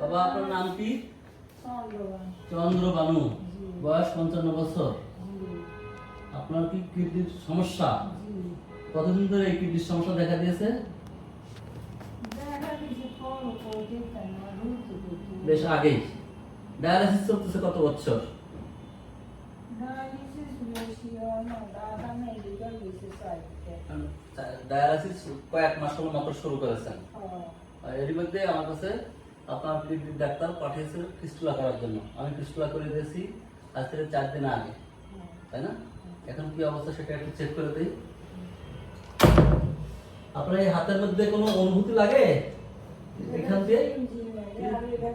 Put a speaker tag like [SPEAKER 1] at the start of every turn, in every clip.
[SPEAKER 1] বাবা, আপনার নাম কি? বয়স পঞ্চান্ন বছর। আপনার কি কিডনির সমস্যা? কতদিন ধরে এই কিডনির সমস্যা দেখা দিয়েছে? বেশ আগেই। ডায়ালিসিস চলতেছে কত বছর? ডায়ালিসিস কয়েক মাস হলো মাত্র শুরু করেছেন। আর এর মধ্যে আমার কাছে আপনার ডাক্তার পাঠিয়েছে ফিস্টুলা করার জন্য। আমি ফিস্টুলা করে দিয়েছি, আজ থেকে চার দিন আগে। তাই না? এখন কি অবস্থা সেটা একটু চেক করে দিই। আপনার এই হাতের মধ্যে কোনো অনুভূতি লাগে? এখান দিয়ে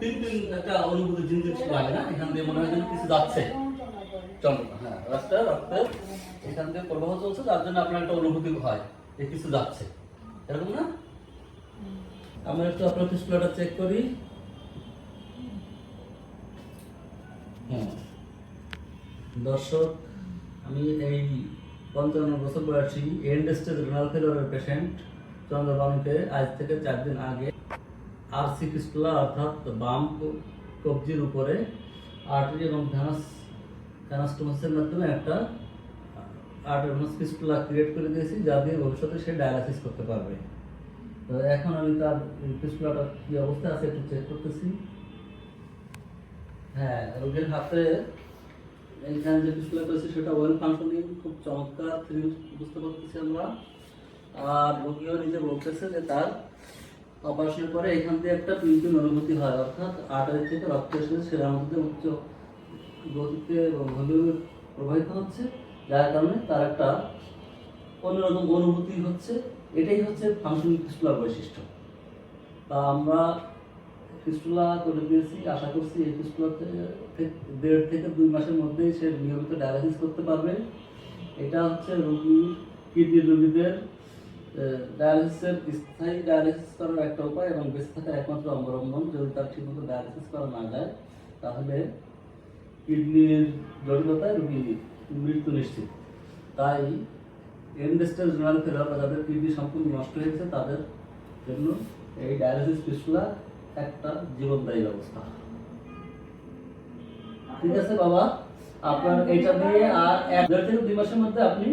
[SPEAKER 1] তিন একটা অনুভূতি লাগে না? এখান দিয়ে মনে হয় কিছু চন্দ্র হ্যাঁ এখান দিয়ে তার জন্য আপনার একটা অনুভূতি হয় যে কিছু যাচ্ছে। এরকম না? আমরা একটু আপনার পিস্টলটা চেক করি। হ্যাঁ। দর্শক, আমি এই পঞ্চান্ন বছর বয়সী এন্ড স্টেজ রেনাল ফেলোরের পেশেন্ট চন্দ্রবাবুকে আজ থেকে চার দিন আগে আরসি পিস্টুলা অর্থাৎ বাম কবজির উপরে আর্টারি এবং ভ্যানাস ভ্যানাস্টোমাসের মাধ্যমে একটা আর্টারি ভ্যানাস পিস্টুলা ক্রিয়েট করে দিয়েছি, যা দিয়ে ভবিষ্যতে সে ডায়ালাইসিস করতে পারবে। তো এখন আমি তার পিস্টুলাটা কি অবস্থা আছে একটু চেক করতেছি। হ্যাঁ রোগীর হাতে এইখানে যে পিস্টুলা করেছি সেটা ওয়েল ফাংশনিং খুব চমৎকার ফিল বুঝতে পারতেছি আমরা। আর রোগীও নিজে বলতেছে যে তার অপারেশনের পরে এখান দিয়ে একটা পিলপিল অনুভূতি হয়, অর্থাৎ আর্টারি থেকে রক্ত এসে সেটার মধ্যে উচ্চ গতিতে এবং ভলিউমে প্রবাহিত হচ্ছে। যার কারণে তার একটা অন্যরকম অনুভূতি হচ্ছে। এটাই হচ্ছে ফাংশন ফিস্টুলার বৈশিষ্ট্য। তা আমরা ফিস্টুলা করে দিয়েছি, আশা করছি এই ফিস্টুলা দেড় থেকে দুই মাসের মধ্যেই সে নিয়মিত ডায়ালিসিস করতে পারবে। এটা হচ্ছে রোগী কিডনি রোগীদের ডায়ালিসিসের স্থায়ী ডায়ালিসিস করার একটা উপায় এবং বেঁচে থাকার একমাত্র অবলম্বন যদি তার ঠিকমতো ডায়ালিসিস করা না যায়, তাহলে কিডনির জটিলতায় রোগী মৃত্যু নিশ্চিত। তাই ফেলার বা যাদের কিডনি সম্পূর্ণ নষ্ট হয়ে গেছে তাদের জন্য এই ডায়ালিসিস একটা জীবনদায়ী ব্যবস্থা। ঠিক আছে বাবা? আপনার এটা দিয়ে আর এক দেড় থেকে দুই মাসের মধ্যে আপনি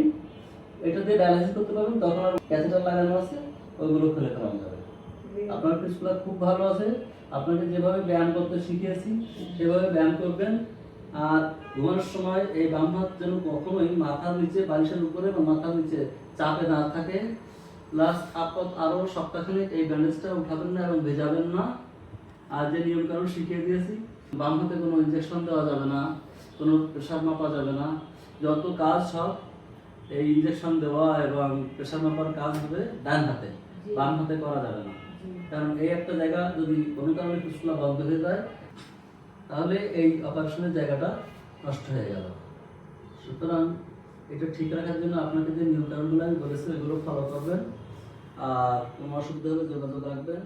[SPEAKER 1] এটা দিয়ে ডায়ালিসিস করতে পারবেন, তখন আর ক্যাথেটার লাগানো আছে, ওইগুলো খুলে ফেলানো যাবে। আপনার খুব ভালো আছে, আপনাকে যেভাবে ব্যায়াম করতে শিখিয়েছি, সেভাবে ব্যায়াম করবেন আর ঘুমানোর সময় এই বাম হাত যেন কখনোই মাথার নিচে বালিশের উপরে বা মাথার নিচে চাপে না থাকে। প্লাস আপদ আরও সপ্তাহখানিক এই ব্যান্ডেজটা উঠাবেন না এবং ভেজাবেন না। আর যে নিয়ম কানুন শিখিয়ে দিয়েছি বাম হাতে কোনো ইনজেকশন দেওয়া যাবে না কোনো প্রেশার মাপা যাবে না। যত কাজ সব এই ইনজেকশন দেওয়া এবং প্রেশার মাপার কাজ হবে ডান হাতে বাম হাতে করা যাবে না। কারণ এই একটা জায়গা যদি কোনো কারণে পিছলা বন্ধ হয়ে যায় তাহলে এই অপারেশনের জায়গাটা নষ্ট হয়ে গেল। সুতরাং এটা ঠিক রাখার জন্য আপনাকে যে নিয়ম কানুনগুলো আমি বলেছি এগুলো ফলো করবেন। আর কোনো অসুবিধা হলে যোগাযোগ রাখবেন।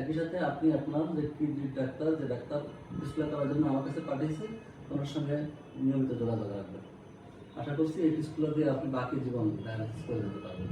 [SPEAKER 1] একই সাথে আপনি আপনার যে কিডনির ডাক্তার, যে ডাক্তার ডিসপ্লে করার জন্য আমার কাছে পাঠিয়েছে, ওনার সঙ্গে নিয়মিত যোগাযোগ রাখবেন। আশা করছি এই ডিসপ্লে দিয়ে আপনি বাকি জীবন ডায়ালিসিস করে যেতে পারবেন।